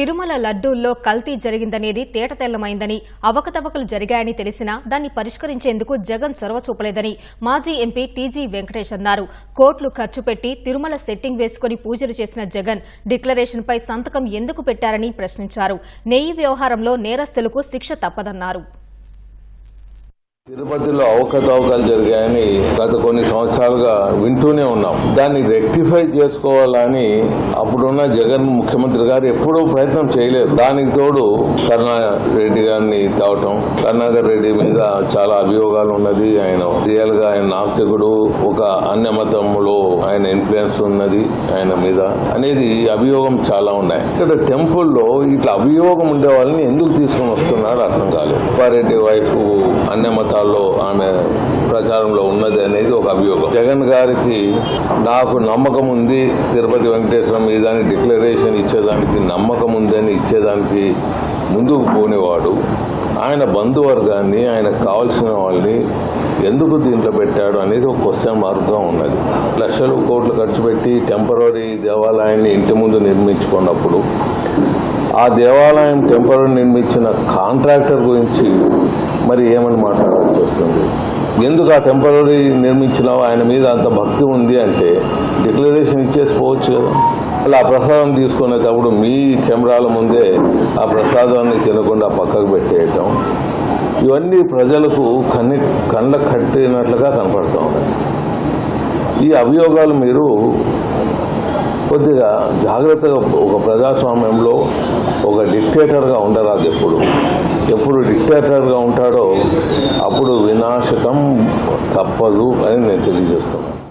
తిరుమల లడ్డూల్లో కల్తీ జరిగిందనేది తేటతెల్లమైందని అవకతవకలు జరిగాయని తెలిసినా దాన్ని పరిష్కరించేందుకు జగన్ చొరవ చూపలేదని మాజీ ఎంపీ టీజీ వెంకటేష్ అన్నారు. కోట్లు ఖర్చు పెట్టి తిరుమల సెట్టింగ్ వేసుకుని పూజలు చేసిన జగన్ డిక్లరేషన్పై సంతకం ఎందుకు పెట్టారని ప్రశ్నించారు. నెయ్యి వ్యవహారంలో నేరస్తులకు శిక్ష తప్పదన్నారు. తిరుపతిలో అవకతవకలు జరిగాయని గత కొన్ని సంవత్సరాలుగా వింటూనే ఉన్నాం. దాన్ని రెక్టిఫై చేసుకోవాలని అప్పుడున్న జగన్ ముఖ్యమంత్రి గారు ఎప్పుడూ ప్రయత్నం చేయలేదు. దానికి తోడు కరుణారెడ్డి గారిని తేవటం కరుణాకర్ రెడ్డి మీద చాలా అభియోగాలు ఉన్నది. ఆయన రియల్గా ఆయన నాస్తికుడు ఒక అన్యమతంలో ఆయన ఇన్ఫ్లుయెన్స్ ఉన్నది ఆయన మీద. అనేది అభియోగం చాలా ఉన్నాయి. ఇక్కడ టెంపుల్లో ఇట్లా అభియోగం ఉండే వాళ్ళని ఎందుకు తీసుకొని వస్తున్నాడు అర్థం కాలేదు. అప్పారెడ్డి వైఫ్ అన్య రాష్ట్రాల్లో ఆమె ప్రచారంలో ఉన్నది అనేది ఒక అభియోగం. జగన్ గారికి నాకు నమ్మకం ఉంది తిరుపతి వెంకటేశ్వర మీద అని డిక్లరేషన్ ఇచ్చేదానికి నమ్మకం ఉందని ఇచ్చేదానికి ముందుకు పోనేవాడు. ఆయన బంధువర్గాన్ని ఆయనకు కావాల్సిన వాళ్ళని ఎందుకు దీంట్లో పెట్టాడు అనేది ఒక క్వశ్చన్ మార్క్గా ఉన్నది. లక్షలు కోట్లు ఖర్చు పెట్టి టెంపరీ దేవాలయాన్ని ఇంటి ముందు నిర్మించుకున్నప్పుడు ఆ దేవాలయం టెంపరీ నిర్మించిన కాంట్రాక్టర్ గురించి మరి ఏమని మాట్లాడాల్సి వస్తుంది ఎందుకు ఆ టెంపరీ నిర్మించినావు? ఆయన మీద అంత భక్తి ఉంది అంటే డిక్లరేషన్ ఇచ్చేసి పోవచ్చు కదా. అలా ఆ ప్రసాదం తీసుకునేటప్పుడు మీ కెమెరాల ముందే ఆ ప్రసాదాన్ని తినకుండా పక్కకు పెట్టేయటం. ఇవన్నీ ప్రజలకు కన్ని కళ్ళ కట్టినట్లుగా కనపడుతూ. ఉన్నాయి ఈ అభియోగాలు మీరు కొద్దిగా జాగ్రత్తగా ఒక ప్రజాస్వామ్యంలో ఒక డిక్టేటర్గా ఉండరాదు ఎప్పుడు ఎప్పుడు డిక్టేటర్గా ఉంటాడో అప్పుడు వినాశకం తప్పదు అని నేను తెలియజేస్తున్నాను.